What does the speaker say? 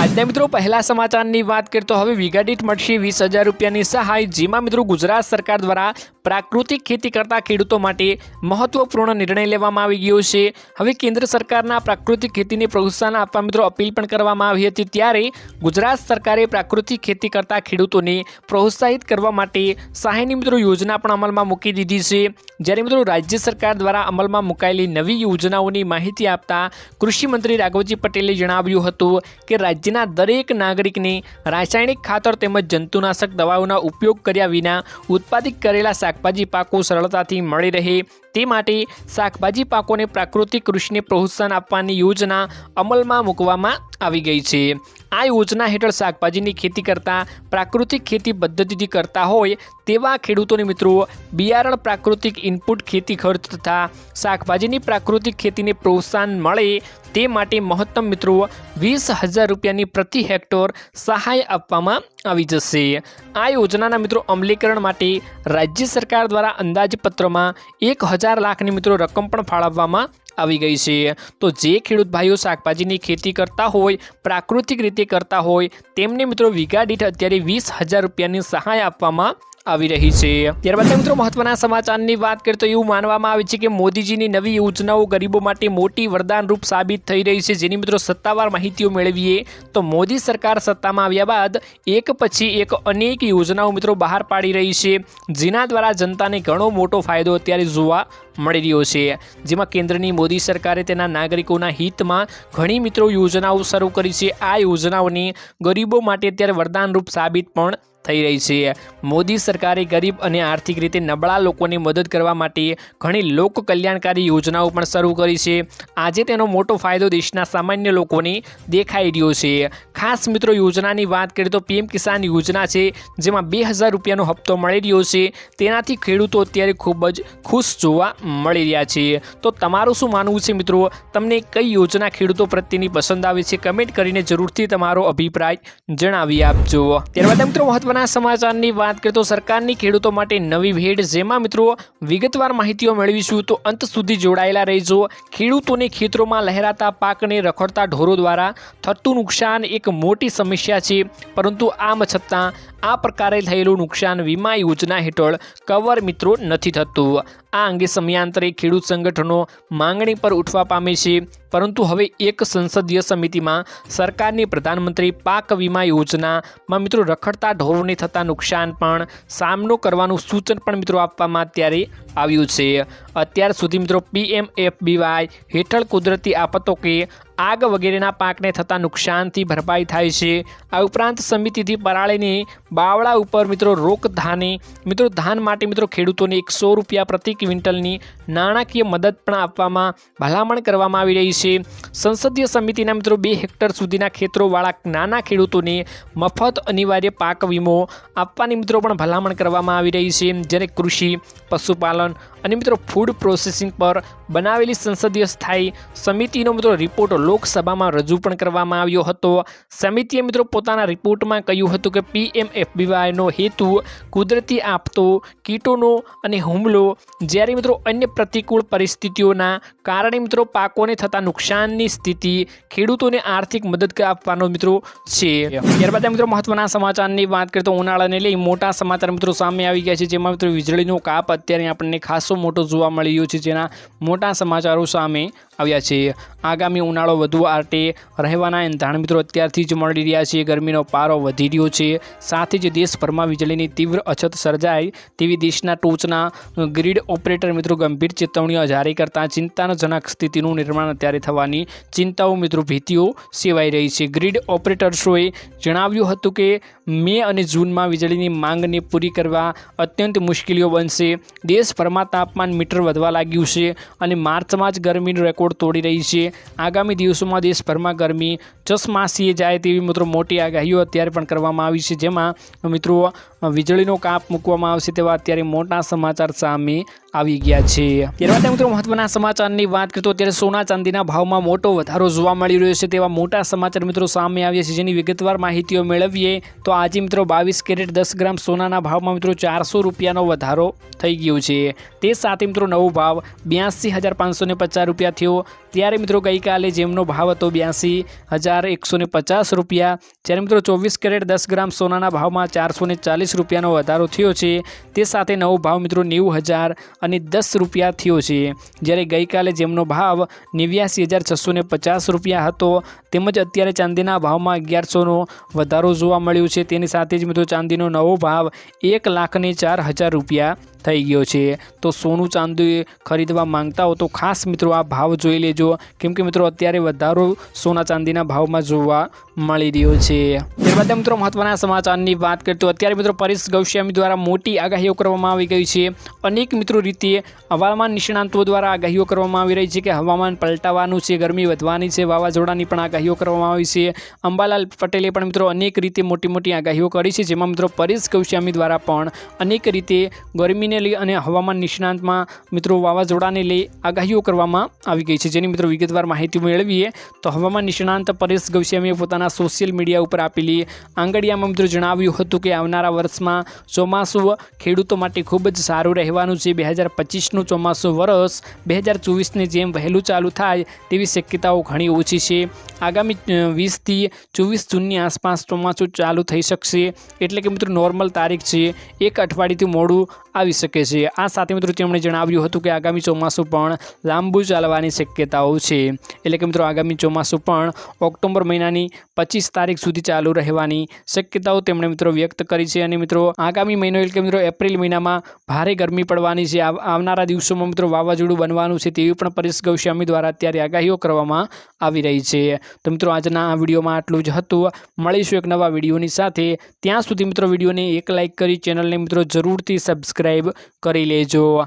આજના મિત્રો, પહેલા સમાચારની વાત કરીએ તો હવે વીઘા મળશે વીસ હજાર રૂપિયાની સહાય, જેમાં મિત્રો ગુજરાત સરકાર દ્વારા પ્રાકૃતિક ખેતી કરતા ખેડૂતો માટે મહત્વપૂર્ણ નિર્ણય લેવામાં આવી ગયો છે. હવે કેન્દ્ર સરકારના પ્રાકૃતિક ખેતીને પ્રોત્સાહન આપવા મિત્રો અપીલ પણ કરવામાં આવી હતી. ત્યારે ગુજરાત સરકારે પ્રાકૃતિક ખેતી કરતા ખેડૂતોને પ્રોત્સાહિત કરવા માટે સહાયની મિત્રો યોજના પણ અમલમાં મૂકી દીધી છે. જ્યારે મિત્રો રાજ્ય સરકાર દ્વારા અમલમાં મુકાયેલી નવી યોજનાઓની માહિતી આપતા કૃષિ મંત્રી રાઘવજી પટેલે જણાવ્યું હતું કે રાજ્યના દરેક નાગરિકને રાસાયણિક ખાતર તેમજ જંતુનાશક દવાઓના ઉપયોગ કર્યા વિના ઉત્પાદિત કરેલા શાકભાજી પાકો સરળતાથી મળી રહે. તે માટે શાકભાજી પાકોને પ્રાકૃતિક કૃષિને પ્રોત્સાહન આપવાની યોજના અમલમાં મૂકવામાં આવી ગઈ છે. આ યોજના હેઠળ શાકભાજીની ખેતી કરતા, પ્રાકૃતિક ખેતી પદ્ધતિથી કરતા હોય તેવા ખેડૂતોને મિત્રો બિયારણ પ્રાકૃતિક ઇનપુટ ખેતી ખર્ચ તથા શાકભાજીની પ્રાકૃતિક ખેતીને પ્રોત્સાહન મળે તે માટે મહત્તમ મિત્રો વીસ હજાર રૂપિયાની પ્રતિ હેક્ટર સહાય આપવામાં આવી જશે. આ યોજનાના મિત્રો અમલીકરણ માટે રાજ્ય સરકાર દ્વારા અંદાજપત્રમાં એક હજાર લાખની મિત્રો રકમ પણ ફાળવવામાં આવી ગઈ છે. તો જે ખેડૂત ભાઈઓ શાકભાજીની ખેતી કરતા હોય, પ્રાકૃતિક રીતે કરતા હોય, તેમને મિત્રો વીઘા દીઠ અત્યારે વીસ હજાર રૂપિયાની સહાય આપવામાં આવી રહી છે. ત્યારબાદ મિત્રો મહત્વના સમાચારની વાત કરીએ તો એવું માનવામાં આવે છે કે મોદીજીની નવી યોજનાઓ ગરીબો માટે મોટી વરદાનરૂપ સાબિત થઈ રહી છે. જેની મિત્રો સત્તાવાર માહિતીઓ મેળવીએ તો મોદી સરકાર સત્તામાં આવ્યા બાદ એક પછી એક અનેક યોજનાઓ મિત્રો બહાર પાડી રહી છે. જેના દ્વારા જનતાને ઘણો મોટો ફાયદો અત્યારે જોવા મળી રહ્યો છે. જેમાં કેન્દ્રની મોદી સરકારે તેના નાગરિકોના હિતમાં ઘણી મિત્રો યોજનાઓ શરૂ કરી છે. આ યોજનાઓની ગરીબો માટે અત્યારે વરદાનરૂપ સાબિત પણ થઈ રહી છે. મોદી સરકારે ગરીબ અને આર્થિક રીતે નબળા લોકોને મદદ કરવા માટે ઘણી લોક કલ્યાણકારી યોજનાઓ પણ શરૂ કરી છે. આજે તેનો મોટો ફાયદો દેશના સામાન્ય લોકોને દેખાઈ રહ્યો છે. ખાસ મિત્રો, યોજનાની વાત કરીએ તો પીએમ કિસાન યોજના છે, જેમાં બે હજાર રૂપિયાનો હપ્તો મળી રહ્યો છે. તેનાથી ખેડૂતો અત્યારે ખૂબ જ ખુશ જોવા મળી રહ્યા છે. તો તમારું શું માનવું છે મિત્રો? તમને કઈ યોજના ખેડૂતો પ્રત્યેની પસંદ આવે છે? કમેન્ટ કરીને જરૂરથી તમારો અભિપ્રાય જણાવી આપજો. ત્યારબાદ મિત્રો મહત્વના સમાચારની વાત કરીએ તો સરકારની ખેડૂતો માટે નવી ભેટ. જેમાં મિત્રો વિગતવાર માહિતીઓ મેળવીશું તો અંત સુધી જોડાયેલા રહેજો. ખેડૂતોને ખેતરોમાં લહેરાતા પાકને રખડતા ઢોરો દ્વારા થતું નુકસાન એક મોટી સમસ્યા છે. પરંતુ આમ છતાં આ પ્રકારે થયેલું નુકસાન વીમા યોજના હેઠળ કવર મિત્રો નથી થતું. આ અંગે સમયાંતરે ખેડૂત સંગઠનો માંગણી પર ઉઠવા પામે છે. પરંતુ હવે એક સંસદીય સમિતિમાં સરકારની પ્રધાનમંત્રી પાક વીમા યોજનામાં મિત્રો રખડતા ઢોરોને થતા નુકસાન પણ સામનો કરવાનું સૂચન પણ મિત્રો આપવામાં અત્યારે આવ્યું છે. અત્યાર સુધી મિત્રો પીએમ એફબીવાય હેઠળ કુદરતી આફતો કે આગ વગેરેના પાકને થતા નુકસાનથી ભરપાઈ થાય છે. આ ઉપરાંત સમિતિથી પરાળીની બાવળા ઉપર મિત્રો રોક ધાને, મિત્રો ધાન માટે મિત્રો ખેડૂતોને એકસો રૂપિયા પ્રતિ ક્વિન્ટલની નાણાકીય મદદ પણ આપવામાં ભલામણ કરવામાં આવી રહી છે. સંસદીય સમિતિના મિત્રો બે હેક્ટર સુધીના ખેતરોવાળા નાના ખેડૂતોને મફત અનિવાર્ય પાક વીમો આપવાની મિત્રો પણ ભલામણ કરવામાં આવી રહી છે. જ્યારે કૃષિ, પશુપાલન અને મિત્રો ફૂડ પ્રોસેસિંગ પર બનાવેલી સંસદીય સ્થાયી સમિતિનો મિત્રો રિપોર્ટ લોકસભામાં રજૂ પણ કરવામાં આવ્યો હતો. સમિતિએ મિત્રો પોતાના રિપોર્ટમાં કહ્યું હતું કે પીએમએફબીવાયનો હેતુ કુદરતી આપતો, કીટોનો અને હુમલો જ્યારે મિત્રો અન્ય પ્રતિકૂળ પરિસ્થિતિઓના કારણે મિત્રો પાકોને થતા નુકસાનની સ્થિતિ ખેડૂતોને આર્થિક મદદ આપવાનો મિત્રો છે. ત્યારબાદ મિત્રો મહત્વના સમાચારની વાત કરીએ તો ઉનાળાને લઈ મોટા સમાચાર મિત્રો સામે આવી ગયા છે જેમાં મિત્રો વીજળીનો કાપ અત્યારે આપણને ખાસો મોટો જોવા મળી રહ્યો છે, જેના મોટા સમાચારો સામે આવ્યા છે. આગામી ઉનાળો વધુ આર્ટે રહેવાના એંધાણ મિત્રો અત્યારથી જ મળી રહ્યા છે. ગરમીનો પારો વધી રહ્યો છે. સાથે જ દેશભરમાં વીજળીની તીવ્ર અછત સર્જાય તેવી દેશના ટોચના ગ્રીડ ઓપરેટર મિત્રો ગંભીર ચેતવણીઓ જારી કરતા ચિંતાજનક સ્થિતિનું નિર્માણ અત્યારે થવાની ચિંતાઓ મિત્રો ભીતિઓ સેવાઈ રહી છે. ગ્રીડ ઓપરેટર્સોએ જણાવ્યું હતું કે, મે અને જૂનમાં વીજળીની માંગને પૂરી કરવા અત્યંત મુશ્કેલીઓ બનશે. દેશભરમાં તાપમાન મીટર વધવા લાગ્યું છે અને માર્ચમાં જ ગરમીનો રેકોર્ડ તોડી રહી છે. આગામી દિવસોમાં દેશભરમાં ગરમી ચશ્માસીએ જાય તેવી મિત્રો મોટી આગાહીઓ અત્યારે પણ કરવામાં આવી છે. જેમાં મિત્રો વીજળીનો કાપ મૂકવામાં આવશે તેવા અત્યારે મોટા સમાચાર સામે આવી ગયા છે. ત્યારબાદ મિત્રો મહત્વના સમાચારની વાત કરીએ તો અત્યારે સોના ચાંદીના ભાવમાં મોટો વધારો જોવા મળી રહ્યો છે. તેવા મોટા સમાચાર મિત્રો સામે આવ્યા છે, જેની વિગતવાર માહિતીઓ મેળવીએ તો આજે મિત્રો બાવીસ કેરેટ દસ ગ્રામ સોનાના ભાવમાં મિત્રો ચારસો રૂપિયાનો વધારો થઈ ગયો છે. તે સાથે મિત્રો નવો ભાવ બ્યાસી હજાર પાંચસો પચાસ રૂપિયા થયો. ત્યારે મિત્રો ગઈકાલે જેમનો ભાવ હતો બ્યાસી હજાર એકસો પચાસ રૂપિયા, જ્યારે મિત્રો ચોવીસ કેરેટ દસ ગ્રામ સોનાના ભાવમાં ચારસો ચાલીસ રૂપિયાનો વધારો થયો છે. તે સાથે નવો ભાવ મિત્રો નેવું હજાર અને દસ રૂપિયા થયો છે. જ્યારે ગઈકાલે જેમનો ભાવ નેવ્યાસી હજાર છસો પચાસ રૂપિયા હતો, તેમજ અત્યારે ચાંદીના ભાવમાં અગિયારસોનો વધારો જોવા મળ્યો છે. તેની સાથે જ મિત્રો ચાંદીનો નવો ભાવ એક લાખને ચાર હજાર રૂપિયા થઈ ગયો છે. તો સોનું ચાંદી ખરીદવા માંગતા હો તો ખાસ મિત્રો આ ભાવ જોઈ લેજો. કેમ કે મિત્રો અત્યારે વધારો સોના ચાંદીના ભાવમાં જોવા મળી રહ્યો છે. ત્યારબાદ મિત્રો મહત્વના સમાચારની વાત કરીએ અત્યારે મિત્રો પરેશ ગૌસ્વામી દ્વારા મોટી આગાહીઓ કરવામાં આવી ગઈ છે. અનેક મિત્રો રીતે હવામાન નિષ્ણાંતો દ્વારા આગાહીઓ કરવામાં આવી રહી છે કે હવામાન પલટાવાનું છે, ગરમી વધવાની છે, વાવાઝોડાની પણ આગાહીઓ કરવામાં આવી છે. અંબાલાલ પટેલે પણ મિત્રો અનેક રીતે મોટી મોટી આગાહીઓ કરી છે, જેમાં મિત્રો પરેશ ગૌસ્વામી દ્વારા પણ અનેક રીતે ગરમીને લઈ અને હવામાન નિષ્ણાંતમાં મિત્રો વાવાઝોડાને લઈ આગાહીઓ કરવામાં આવી ગઈ છે. જેની મિત્રો વિગતવાર માહિતી મેળવીએ તો હવામાન નિષ્ણાંત પરેશ ગૌસ્વામીએ પોતાના સોશિયલ મીડિયા ઉપર આપેલી આંગડિયામાં મિત્રો જણાવ્યું હતું કે આવનારા વર્ષમાં ચોમાસું ખેડૂતો માટે ખૂબ જ સારું રહેવાનું છે. બે હજાર પચીસનું ચોમાસું વર્ષ બે હજાર ચોવીસની જેમ વહેલું ચાલુ થાય તેવી શક્યતાઓ ઘણી ઓછી છે. આગામી વીસથી ચોવીસ જૂનની આસપાસ ચોમાસું ચાલુ થઈ શકશે. એટલે કે મિત્રો નોર્મલ તારીખ છે. એક અઠવાડિયેથી મોડું આવી શકે છે. આ સાથે મિત્રો તેમણે જણાવ્યું હતું કે આગામી ચોમાસું પણ લાંબુ ચાલવાની શક્યતાઓ છે. એટલે કે મિત્રો આગામી ચોમાસું પણ ઓક્ટોબર મહિનાની પચીસ તારીખ સુધી ચાલુ રહેવાની શક્યતાઓ તેમણે મિત્રો વ્યક્ત કરી છે. અને મિત્રો આગામી મહિનો એટલે કે મિત્રો એપ્રિલ મહિનામાં ભારે ગરમી પડવાની છે. આવનારા દિવસોમાં મિત્રો વાવાઝોડું બનવાનું છે તેવી પણ પરેશ ગૌસ્વામી દ્વારા અત્યારે આગાહીઓ કરવામાં આવી રહી છે. તો મિત્રો આજના આ વિડીયોમાં આટલું જ હતું. મળીશું એક નવા વિડીયોની સાથે. ત્યાં સુધી મિત્રો વિડીયોને એક લાઇક કરી, ચેનલને મિત્રો જરૂરથી સબસ્ક્રાઈબ કરી લેજો.